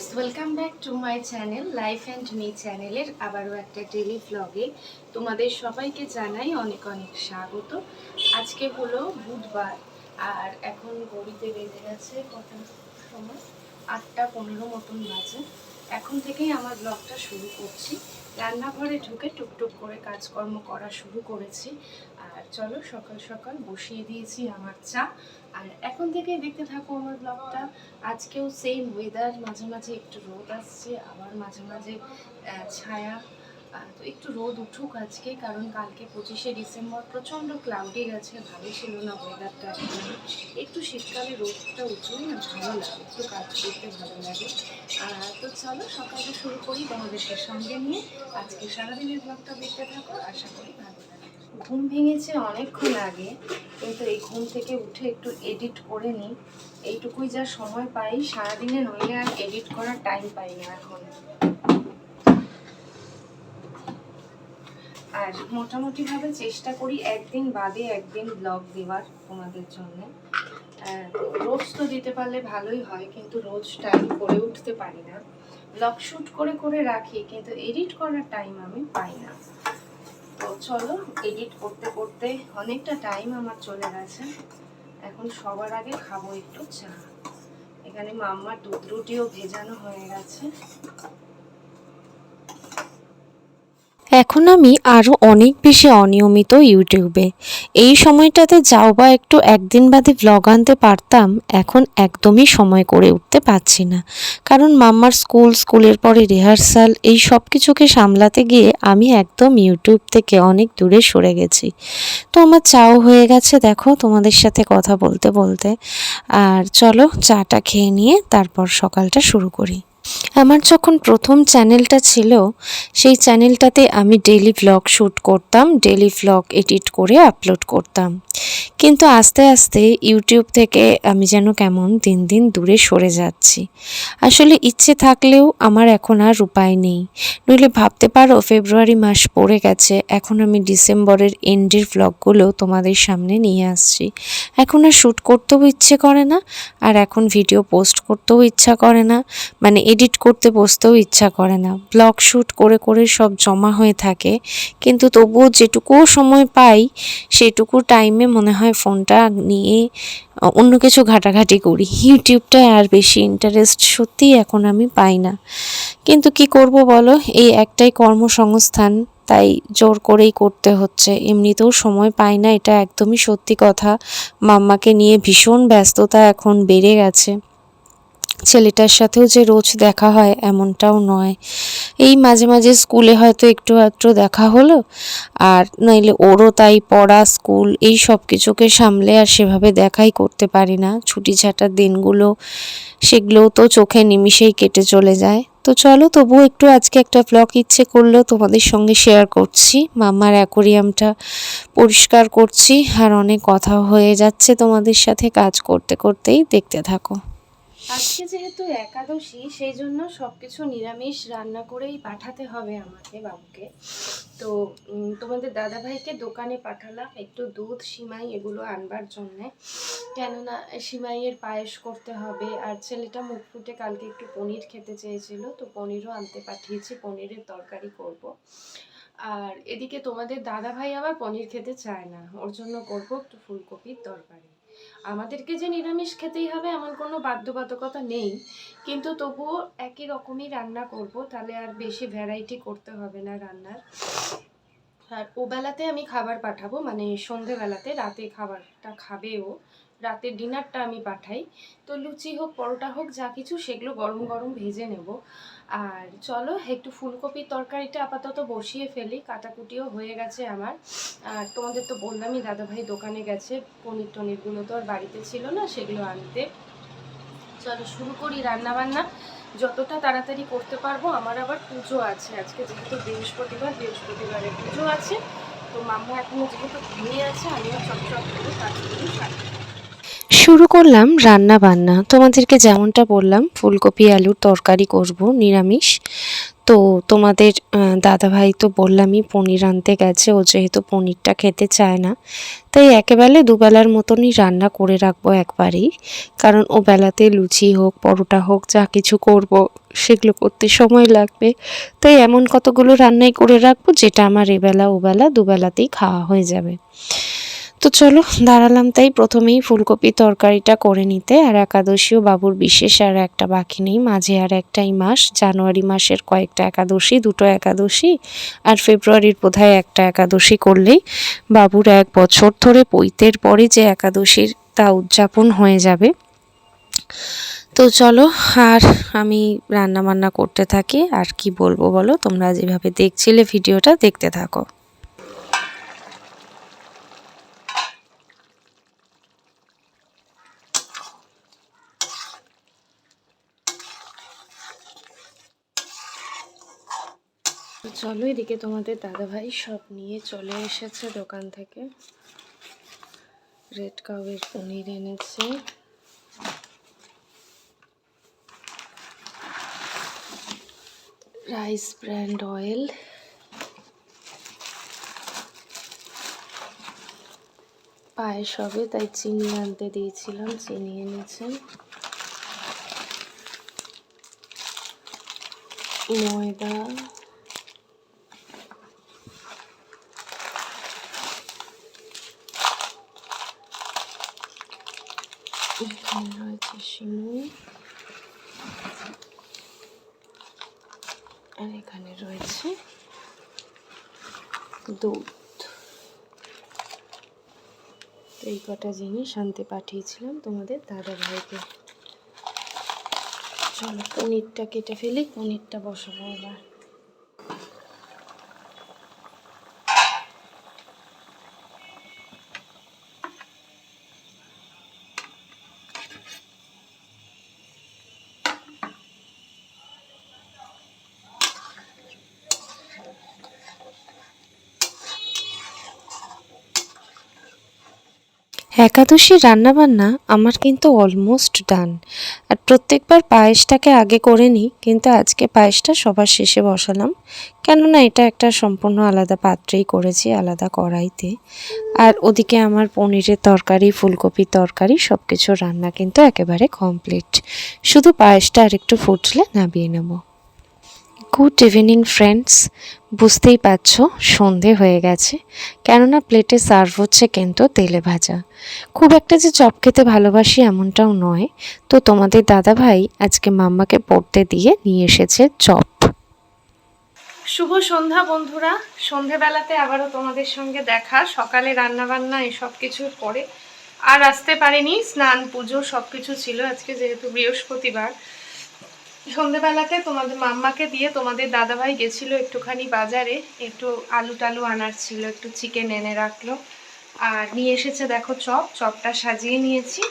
Friends welcome back to my channel life and me চ্যানেলের আবারও একটা ডেলি ভ্লগে তোমাদের সবাইকে জানাই অনেক অনেক স্বাগত। আজকে হলো বুধবার, আর এখন ঘড়িতে বেজে গেছে কত সময়? আটটা পনেরো মতন বাজে। এখন থেকেই আমার ব্লগটা শুরু করছি। রান্নাঘরে ঢুকে টুকটুক করে কাজকর্ম করা শুরু করেছি। আর চলো সকাল সকাল বসিয়ে দিয়েছি আমার চা। আর এখন থেকেই দেখতে থাকো আমার ব্লগটা। আজকেও সেম ওয়েদার মাঝে মাঝে একটু রোদ আসছে, আবার মাঝে মাঝে ছায়া। তো একটু রোদ উঠুক আজকে, কারণ কালকে পঁচিশে ডিসেম্বর প্রচণ্ড ক্লাউডি গেছে ভালো ছিল না ওয়েদারটা একটু শীতকালে রোদটা উঠলে না ভালো লাগে, একটু কাজ করতে ভালো লাগে। আর তো চলো সকালে শুরু করি তোমাদেরকে সঙ্গে নিয়ে। আজকে সারাদিনের ব্লগটা দেখতে থাকো, আশা করি ভালো ঘুম ভেঙেছে অনেকক্ষণ আগে, কিন্তু এই ঘুম থেকে উঠে একটু এডিট করে নিই এইটুকুই যা সময় পাই, সারাদিনে নইলে আর এডিট করার টাইম পাই না এখন। আর মোটামুটিভাবে চেষ্টা করি একদিন বাদে একদিন ব্লগ দেওয়ার তোমাদের জন্য। রোজ তো দিতে পারলে ভালোই হয়, কিন্তু রোজ টাইম করে উঠতে পারি না। ব্লগ শ্যুট করে করে রাখি, কিন্তু এডিট করার টাইম আমি পাই না। চলো এডিট করতে করতে অনেকটা টাইম আমার চলে গেছে। এখন সবার আগে খাব একটু চা। এখানে মাম্মার দুধ রুটিও ভেজানো হয়ে গেছে। এখন আমি আরও অনেক বেশি অনিয়মিত ইউটিউবে। এই সময়টাতে যাও বা একটু একদিন বাদে ব্লগ আনতে পারতাম, এখন একদমই সময় করে উঠতে পারছি না। কারণ মাম্মার স্কুল স্কুলের পরে রিহার্সাল এই সব কিছুকে সামলাতে গিয়ে আমি একদম ইউটিউব থেকে অনেক দূরে সরে গেছি। তো আমার চাও হয়ে গেছে দেখো তোমাদের সাথে কথা বলতে বলতে। আর চলো চাটা খেয়ে নিয়ে তারপর সকালটা শুরু করি। আমার যখন প্রথম চ্যানেলটা ছিল, সেই চ্যানেলটাতে আমি ডেলি ভ্লগ শ্যুট করতাম ডেলি ভ্লগ এডিট করে আপলোড করতাম। কিন্তু আস্তে আস্তে ইউটিউব থেকে আমি যেন কেমন দিন দিন দূরে সরে যাচ্ছি। আসলে ইচ্ছে থাকলেও আমার এখন আর উপায় নেই। নইলে ভাবতে পারো ফেব্রুয়ারি মাস পড়ে গেছে, এখন আমি ডিসেম্বরের এন্ডের ভ্লগগুলো তোমাদের সামনে নিয়ে আসছি। এখন আর শ্যুট করতেও ইচ্ছে করে না, আর এখন ভিডিও পোস্ট করতেও ইচ্ছা করে না। মানে এডিট করতে বসতেও ইচ্ছা করে না। ব্লগ শ্যুট করে করে সব জমা হয়ে থাকে। কিন্তু তবুও যেটুকু সময় পাই, সেটুকু টাইমে মনে হয় ফোনটা নিয়ে অন্য কিছু ঘাটাঘাটি করি। ইউটিউবটায় আর বেশি ইন্টারেস্ট সত্যিই এখন আমি পাই না। কিন্তু কি করব বলো? এই একটাই কর্মসংস্থান, তাই জোর করেই করতে হচ্ছে। এমনিতেও সময় পাই না, এটা একদমই সত্যি কথা। মাম্মাকে নিয়ে ভীষণ ব্যস্ততা এখন বেড়ে গেছে। ছেলেটার সাথেও যে রোজ দেখা হয় এমনটাও নয়। এই মাঝে মাঝে স্কুলে হয়তো একটু একটু দেখা হলো, আর নইলে ওরও তাই পড়া, স্কুল এই সব কিছুকে সামলে আর সেভাবে দেখাই করতে পারি না। ছুটি ছাটার দিনগুলো, সেগুলোও তো চোখে নিমিষেই কেটে চলে যায়। তো চলো তবুও একটু আজকে একটা ব্লগ ইচ্ছে করল তোমাদের সঙ্গে শেয়ার করছি। মামার অ্যাকোরিয়ামটা পরিষ্কার করছি, আর অনেক কথা হয়ে যাচ্ছে তোমাদের সাথে কাজ করতে করতেই। দেখতে থাকো। আজকে যেহেতু একাদশী, সেই জন্য সব কিছু নিরামিষ রান্না করেই পাঠাতে হবে আমাকে বাবুকে। তো তোমাদের দাদাভাইকে দোকানে পাঠালাম একটু দুধ, সিমাই এগুলো আনবার জন্যে। কেননা, সিমাইয়ের পায়েস করতে হবে। আর ছেলেটা মুখ ফুটে কালকে একটু পনির খেতে চেয়েছিল, তো পনিরও আনতে পাঠিয়েছি, পনিরের তরকারি করব। আর এদিকে তোমাদের দাদাভাই আবার পনির খেতে চায় না, ওর জন্য করব একটু ফুলকপির তরকারি। আমাদেরকে যে নিরামিষ খেতেই হবে এমন কোনো বাধ্যবাধকতা নেই। কিন্তু তবুও একই রকমই রান্না করব, তাহলে আর বেশি ভ্যারাইটি করতে হবে না রান্নার। আর ওবেলাতে আমি খাবার পাঠাবো মানে সন্ধেবেলাতে, রাতে খাবারটা খাবে ও। রাতের ডিনারটা আমি পাঠাই। তো লুচি হোক, পরোটা হোক, যা কিছু, সেগুলো গরম গরম ভেজে নেব। আর চলো, একটু ফুলকপির তরকারিটা আপাতত বসিয়ে ফেলি। কাটাকুটিও হয়ে গেছে আমার। আর তোমাদের তো বললামই, দাদাভাই দোকানে গেছে, পনির টনিরগুলো তো আর বাড়িতে ছিল না, সেগুলো আনতে। চলো, শুরু করি রান্না বান্না যতটা তাড়াতাড়ি করতে পারব, আমার আবার পুজো আছে। আজকে যেহেতু বৃহস্পতিবার, বৃহস্পতিবারে পুজো আছে। তো মাম্মা এখনও যেহেতু ঘুমিয়ে আছে, আমিও চটচট করে কাজগুলো সারি শুরু করলাম রান্না বান্না। তোমাদেরকে যেমনটা বললাম, ফুলকপি, আলুর তরকারি করব, নিরামিষ। তো তোমাদের দাদাভাই তো বললামই পনির আনতে গেছে, ও যেহেতু পনিরটা খেতে চায় না। তাই একেবারে দুবেলার মতনই রান্না করে রাখব একবারেই। কারণ ও বেলাতে লুচি হোক, পরোটা হোক, যা কিছু করব, সেগুলো করতে সময় লাগবে। তাই এমন কতগুলো রান্নাই করে রাখব, যেটা আমার এবেলা, ওবেলা, দুবেলাতেই খাওয়া হয়ে যাবে। তো চলো, দাঁড়ালাম তাই প্রথমেই ফুলকপি তরকারিটা করে নিতে, আর একাদশীও বাবুর বিশেষ আর একটা বাকি নেই, মাঝে আর একটাই মাস, জানুয়ারি মাসের কয়েকটা একাদশী, দুটো একাদশী, আর ফেব্রুয়ারির বোধহয় একটা একাদশী করলেই বাবুর এক বছর ধরে পৈতের পরে যে একাদশীর তা উদযাপন হয়ে যাবে। তো চলো, আর আমি রান্না বান্না করতে থাকি, আর কি বলব বলো, তোমরা যেভাবে দেখছিলে ভিডিওটা দেখতে থাকো। তো চলো এদিকে তোমাদের দাদাভাই সব নিয়ে চলে এসেছে দোকান থেকে। রেড কাউয়ের পনির এনেছে। Rice brand oil. পায়েস হবে, তাই চিনি আনতে দিয়েছিলাম, চিনি এনেছেন ময়দা এখানে রয়েছে সিমুই আর এখানে রয়েছে দুধ। এই কটা জিনিস আনতে পাঠিয়েছিলাম তোমাদের দাদা ভাইকে চলো, পনিরটা কেটে ফেলি, পনিরটা বসাবো এবার। একাদশী রান্নাবান্না আমার কিন্তু অলমোস্ট ডান আর প্রত্যেকবার পায়েসটাকে আগে করে নিই, কিন্তু আজকে পায়েসটা সবার শেষে বসালাম। কেননা এটা একটা সম্পূর্ণ আলাদা পাত্রেই করেছি, আলাদা কড়াইতে। আর ওদিকে আমার পনিরের তরকারি, ফুলকপির তরকারি সব কিছু রান্না কিন্তু একেবারে কমপ্লিট শুধু পায়েসটা আর একটু ফুটলে নামিয়ে নেব। Good evening, friends. বুঝতেই পারছ, সন্ধে হয়ে গেছে। কেননা প্লেটে সার্ভ হচ্ছে কিন্তু তেলে ভাজা। খুব একটা যে চপ খেতে ভালোবাসি এমনটাও নয়। তো তোমাদের দাদা ভাই আজকে মাম্মাকে পড়তে দিয়ে নিয়ে এসেছে চপ। শুভ সন্ধ্যা বন্ধুরা। সন্ধেবেলাতে আবারও তোমাদের সঙ্গে দেখা। সকালে রান্না বান্না এসব কিছুর পরে আর আসতে পারিনি। স্নান, পুজো সব কিছু ছিল আজকে যেহেতু বৃহস্পতিবার। সন্ধেবেলাতে তোমাদের মাম্মাকে দিয়ে তোমাদের দাদাভাই গেছিল একটুখানি বাজারে, একটু আলু টালু আনার ছিল, একটু চিকেন এনে রাখল। আর নিয়ে এসেছে দেখো চপ, চপটা সাজিয়ে নিয়েছি।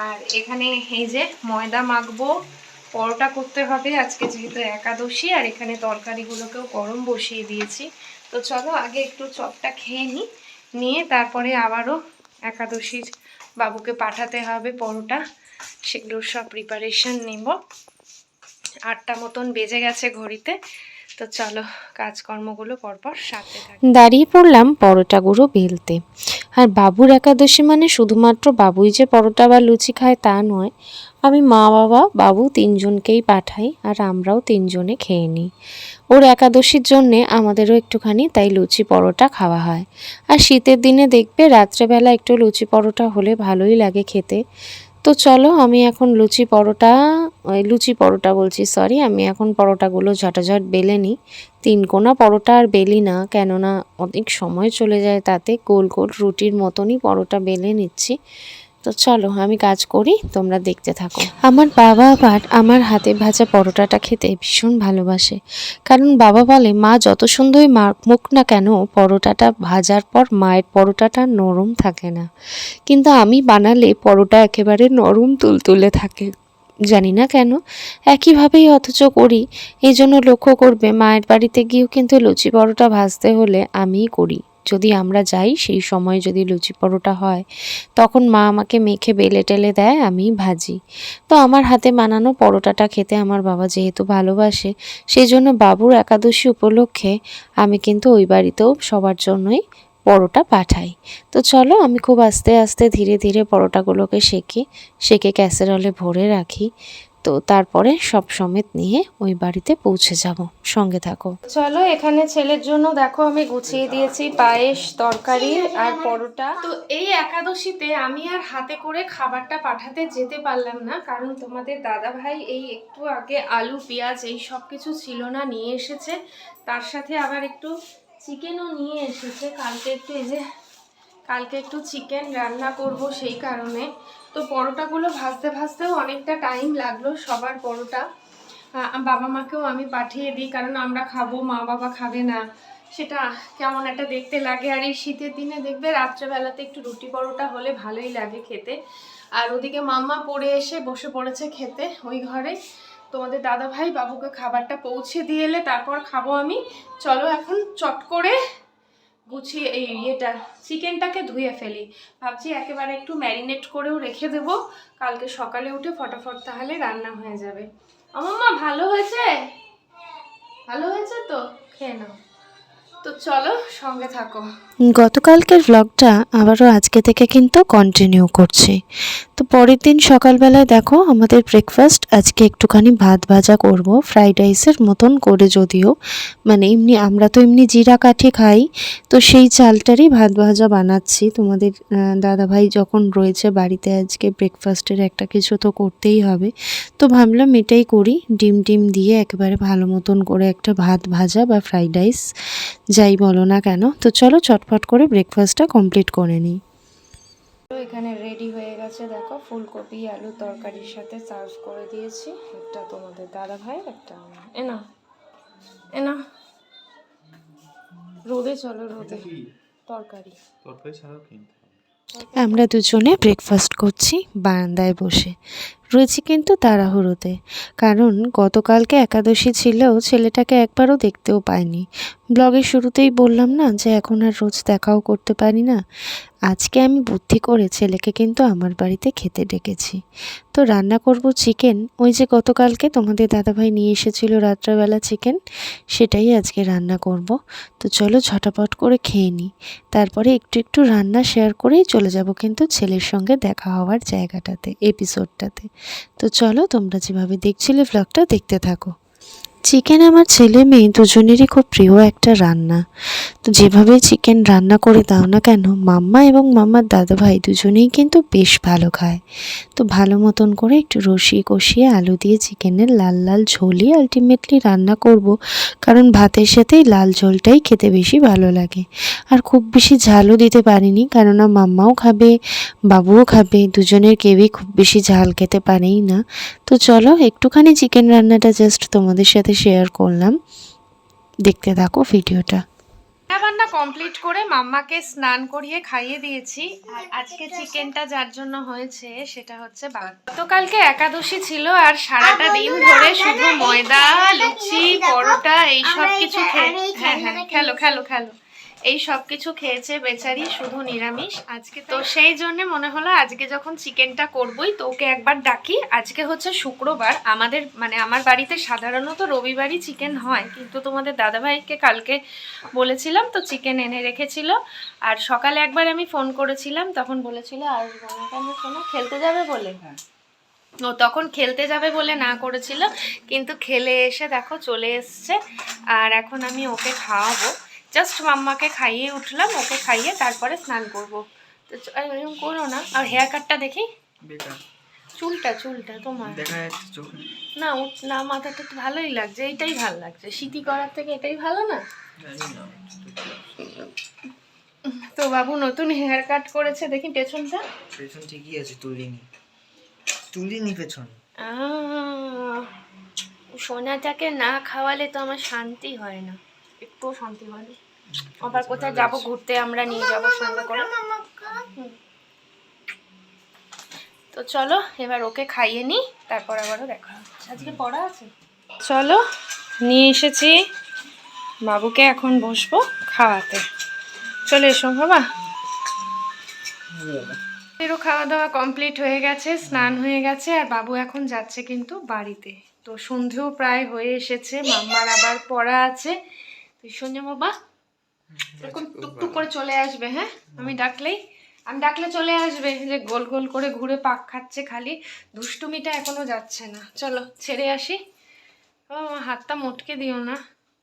আর এখানে এই যে ময়দা মাখবো, পরোটা করতে হবে, আজকে যেহেতু একাদশী, আর এখানে তরকারিগুলোকেও গরম বসিয়ে দিয়েছি। তো চলো আগে একটু চপটা খেয়ে নিই নিয়ে তারপরে আবারও একাদশীর বাবুকে পাঠাতে হবে পরোটা, সেগুলোর সব প্রিপারেশন নেব। আটটা মতন বেজে গেছে ঘড়িতে। তো চলো, কাজকর্মগুলো পরপর সাথে দাঁড়িয়ে পড়লাম পরোটা গুঁড়ো বেলতে। আর বাবুর একাদশী মানে শুধুমাত্র বাবুই যে পরোটা বা লুচি খায় তা নয়, আমি মা, বাবা, বাবু তিনজনকেই পাঠাই আর আমরাও তিনজনে খেয়ে নিই। ওর একাদশীর জন্যে আমাদেরও একটুখানি তাই লুচি পরোটা খাওয়া হয়। আর শীতের দিনে দেখবে রাত্রেবেলা একটু লুচি পরোটা হলে ভালোই লাগে খেতে। তো চলো, আমি এখন লুচি পরোটা, ওই লুচি পরোটা বলছি সরি আমি এখন পরোটাগুলো ঝটাঝট বেলে নিই। তিন কোনা পরোটা আর বেলি না, কেননা অনেক সময় চলে যায় তাতে। গোল গোল রুটির মতনই পরোটা বেলে নিচ্ছি। তো চলো, আমি কাজ করি, তোমরা দেখতে থাকো। আমার বাবা আবার আমার হাতে ভাজা পরোটাটা খেতে ভীষণ ভালোবাসে। কারণ বাবা বলে, মা, যত সুন্দরই মুখ না কেন, পরোটাটা ভাজার পর মায়ের পরোটাটা নরম থাকে না। কিন্তু আমি বানালে পরোটা একেবারে নরম তুলতুলে থাকে। জানি না কেন, একইভাবেই অথচ করি। এই জন্য লক্ষ্য করবে, মায়ের বাড়িতে গিয়েও কিন্তু লুচি পরোটা ভাজতে হলে আমিই করি। যদি আমরা যাই, সেই সময় যদি লুচি পরোটা হয়, তখন মা আমাকে মেখে বেলে টেলে দেয়, আমি ভাজি। তো আমার হাতে বানানো পরোটাটা খেতে আমার বাবা যেহেতু ভালোবাসে সেই জন্য বাবুর একাদশী উপলক্ষে আমি কিন্তু ওই বাড়িতেও সবার জন্যই পরোটা পাঠাই। তো চলো, আমি খুব আস্তে আস্তে ধীরে ধীরে পরোটাগুলোকে সেঁকে সেঁকে ক্যাসেরলে ভরে রাখি। তো তারপরে সব সমেত নিয়ে ওই বাড়িতে পৌঁছে যাব। সঙ্গে থাকো। চলো, এখানে ছেলের জন্য দেখো, আমি গুছিয়ে দিয়েছি পায়েস, তরকারি আর পরোটা। তো এই একাদশীতে আমি আর হাতে করে খাবারটা পাঠাতে যেতে পারলাম না, কারণ তোমাদের দাদা ভাই এই একটু আগে আলু, পেঁয়াজ এই সব কিছু ছিল না, নিয়ে এসেছে। তার সাথে আবার একটু চিকেনও নিয়ে এসেছে। কালকে একটু এই যে, কালকে একটু চিকেন রান্না করব সেই কারণে। তো পরোটাগুলো ভাজতে ভাজতেও অনেকটা টাইম লাগল সবার পরোটা। বাবা মাকেও আমি পাঠিয়ে দিই, কারণ আমরা খাব, মা বাবা খাবে না। সেটা কেমন একটা দেখতে লাগে। আর এই শীতের দিনে দেখবে, রাত্রেবেলাতে একটু রুটি পরোটা হলে ভালোই লাগে খেতে। আর ওদিকে মাম্মা পড়ে এসে বসে পড়েছে খেতে ওই ঘরে। তোমাদের দাদা ভাই বাবুকে খাবারটা পৌঁছে দিয়ে এলে তারপর খাব আমি। চলো এখন চট করে গুছিয়ে এই ইয়েটা, চিকেনটাকে ধুয়ে ফেলি। ভাবছি একেবারে একটু ম্যারিনেট করেও রেখে দেব। কালকে সকালে উঠে ফটাফট তাহলে রান্না হয়ে যাবে। আমার মা ভালো হয়েছে? ভালো হয়েছে তো? খেয়ে নাও। তো চলো সঙ্গে থাকো। গতকালকের ভ্লগটা আবারও আজকে থেকে কিন্তু কন্টিনিউ করছি। তো পরের দিন সকালবেলায় দেখো আমাদের ব্রেকফাস্ট আজকে একটুখানি ভাত ভাজা করব ফ্রাইড রাইসের মতন করে যদিও। মানে এমনি আমরা তো এমনি জিরা কাঠি খাই, তো সেই চালটারই ভাত ভাজা বানাচ্ছি। তোমাদের দাদাভাই যখন রয়েছে বাড়িতে আজকে ব্রেকফাস্টের একটা কিছু তো করতেই হবে। তো ভাবলাম এটাই করি, ডিম টিম দিয়ে একেবারে ভালো মতন করে একটা ভাত ভাজা বা ফ্রাইড রাইস যাই বলো না কেন তো চলো চটপট করে ব্রেকফাস্টটা কমপ্লিট করে নিই। তো এখানে রেডি হয়ে গেছে দেখো ফুলকপি আলু তরকারির সাথে সার্ভ করে দিয়েছি। একটা তোমাদের দাদা ভাই একটা আমার। না এ না। রোদে চলো রোদে। তরকারি। তরকারি ছাড়াও কিনতে আমরা দুজনে ব্রেকফাস্ট করছি বারান্দায় বসে। রয়েছি কিন্তু তাড়াহুড়োতে। কারণ গতকালকে একাদশী ছিলেও ছেলেটাকে একবারও দেখতেও পাইনি। ব্লগের শুরুতেই বললাম না যে এখন আর রোজ দেখাও করতে পারি না। আজকে আমি বুদ্ধি করে ছেলেকে কিন্তু আমার বাড়িতে খেতে ডেকেছি। তো রান্না করব চিকেন। ওই যে গতকালকে তোমাদের দাদাভাই নিয়ে এসেছিল রাত্রেবেলা চিকেন, সেটাই আজকে রান্না করব। তো চলো ঝটাপট করে খেয়ে নিই তারপরে একটু একটু রান্না শেয়ার করেই চলে যাব কিন্তু ছেলের সঙ্গে দেখা হওয়ার জায়গাটাতে এপিসোডটাতে তো চলো তোমরা যেভাবে দেখছিলে ভ্লগটা দেখতে থাকো। চিকেন আমার ছেলে মেয়ে, দুজনেরই খুব প্রিয় একটা রান্না। তো যেভাবে চিকেন রান্না করে দাও না কেন, মাম্মা এবং মাম্মার দাদাভাই দুজনেই কিন্তু বেশ ভালো খায়। তো ভালো মতন করে একটু রসিয়ে কষিয়ে আলু দিয়ে চিকেনের লাল লাল ঝোলই আলটিমেটলি রান্না করব। কারণ ভাতের সাথেই লাল ঝোলটাই খেতে বেশি ভালো লাগে। আর খুব বেশি ঝালও দিতে পারিনি, কেননা মাম্মাও খাবে, বাবুও খাবে, দুজনের কেউই খুব বেশি ঝাল খেতে পারেই না। তো চলো, একটুখানি চিকেন রান্নাটা জাস্ট তোমাদের সাথে শেয়ার করলাম। দেখতে থাকো ভিডিওটা। রান্না কমপ্লিট করে মাম্মাকে স্নান করিয়ে খাইয়ে দিয়েছি। আর আজকে চিকেনটা যার জন্য হয়েছে সেটা হচ্ছে বা- গতকালকে একাদশী ছিল আর সারাটা দিন ধরে শুধু ময়দা লুচি পরোটা এইসব কিছু খেয়ে হ্যাঁ হ্যাঁ খেলো খেলো খেলো। এই সব কিছু খেয়েছে বেচারি শুধু নিরামিষ আজকে তো সেই জন্য মনে হলো আজকে যখন চিকেনটা করবই তো ওকে একবার ডাকি। আজকে হচ্ছে শুক্রবার। আমাদের মানে আমার বাড়িতে সাধারণত রবিবারই চিকেন হয় কিন্তু তোমাদের দাদাভাইকে কালকে বলেছিলাম তো চিকেন এনে রেখেছিল। আর সকালে একবার আমি ফোন করেছিলাম তখন বলেছিল আর শোনো খেলতে যাবে বলে। ও তখন খেলতে যাবে বলে না করেছিল কিন্তু খেলে এসে দেখো চলে এসছে। আর এখন আমি ওকে খাওয়াবো। জাস্ট মাম্মাকে খাইয়ে উঠলাম ওকে খাইয়ে তারপরে স্নান করব। তো এরকম করো না। আর হেয়ার কাটটা দেখি? বেকার। চুলটা চুলটা তোমার। দেখা যাচ্ছে চোখে না উঠ না মাথাটা তো ভালোই লাগছে এইটাই ভালো লাগছে। শীতি করার থেকে এটাই ভালো না? তো বাবু নতুন হেয়ার কাট করেছে দেখি পেছনটা। পেছন ঠিকই আছে তুলিনি। তুলিনি পেছন। সোনাটাকে না খাওয়ালে তো আমার শান্তি হয় না। শান্তি হয় না। আবার কোথায় যাব ঘুরতে আমরা নিয়ে যাব সঙ্গে করে। তো চলো এবার ওকে খাইয়ে নিই তারপর আবারও দেখা আজকে পড়া আছে? চলো নিয়ে এসেছি। বাবুকে এখন বসবো খাওয়াতে। চলে এসো বাবা। এরও খাওয়া দাওয়া কমপ্লিট হয়ে গেছে স্নান হয়ে গেছে আর বাবু এখন যাচ্ছে কিন্তু বাড়িতে। তো সন্ধেও প্রায় হয়ে এসেছে মাম্মার আবার পড়া আছে। তুই সন্ধ্যা বাবা এরকম টুকটুক করে চলে আসবে হ্যাঁ? আমি ডাকলেই আমি ডাকলে চলে আসবে যে গোল গোল করে ঘুরে পাক খাচ্ছে খালি। দুষ্টুমিটা এখনও যাচ্ছে না। চলো ছেড়ে আসি। ও হাতটা মোটকে দিও না।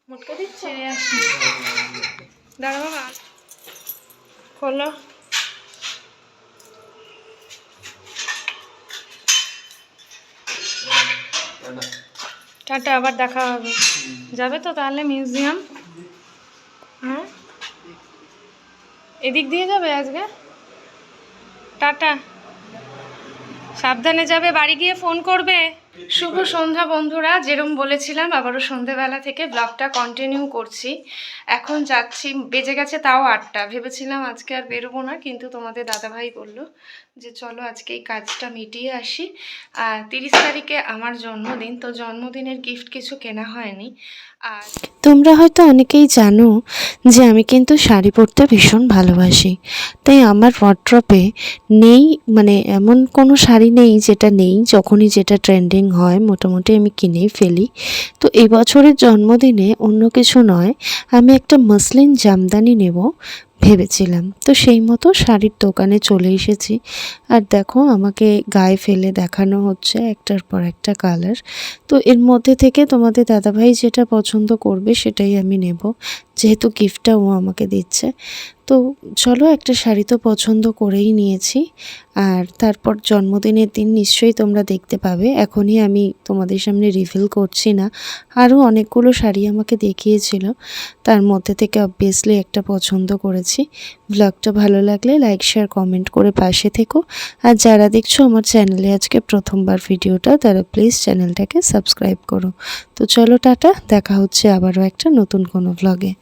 মোটকে দিই ছেড়ে আসি। দাঁড়া বাবা খোলো। টাটা আবার দেখা হবে। যাবে তো তাহলে মিউজিয়াম? হ্যাঁ এদিক দিয়ে যাবে আজকে? টাটা। সাবধানে যাবে, বাড়ি গিয়ে ফোন করবে। শুভ সন্ধ্যা বন্ধুরা, যেরম বলেছিলাম, আবারও সন্ধেবেলা থেকে ব্লগটা কন্টিনিউ করছি। এখন যাচ্ছি, বেজে গেছে তাও আটটা। ভেবেছিলাম আজকে আর বেরোবো না, কিন্তু তোমাদের দাদাভাই বলল যে চলো আজকে এই কাজটা মিটিয়ে আসি। আর তিরিশ তারিখে আমার জন্মদিন, তো জন্মদিনের গিফট কিছু কেনা হয়নি। আর তোমরা হয়তো অনেকেই জানো যে আমি কিন্তু শাড়ি পরতে ভীষণ ভালোবাসি। তাই আমার ওয়ার্ড্রপে নেই মানে এমন কোনো শাড়ি নেই যেটা নেই, যখনই যেটা ট্রেন্ডিং হয়, মোটামুটি আমি কিনেই ফেলি। তো এবছরের জন্মদিনে অন্য কিছু নয়, আমি একটা মসলিন জামদানি নেব। ভেবেছিলাম। তো সেই মতো শাড়ির দোকানে চলে এসেছি। আর দেখো, আমাকে গায়ে ফেলে দেখানো হচ্ছে একটার পর একটা কালার। তো এর মধ্যে থেকে তোমাদের দাদাভাই যেটা পছন্দ করবে সেটাই আমি নেব। যেহেতু গিফটটা ও আমাকে দিচ্ছে। তো চলো একটা শাড়ি তো পছন্দ করেই নিয়েছি। আর তারপর জন্মদিনের দিন নিশ্চয়ই তোমরা দেখতে পাবে। এখনই আমি তোমাদের সামনে রিভিল করছি না। আরও অনেকগুলো শাড়ি আমাকে দেখিয়েছিল। তার মধ্যে থেকে অবভিয়াসলি একটা পছন্দ করেছি। ব্লগটা ভালো লাগলে লাইক শেয়ার কমেন্ট করে পাশে থেকো। আর যারা দেখছ আমার চ্যানেলে আজকে প্রথমবার ভিডিওটা, তারা প্লিজ চ্যানেলটাকে সাবস্ক্রাইব করো। তো চলো টাটা, দেখা হচ্ছে আবারও একটা নতুন কোনো ব্লগে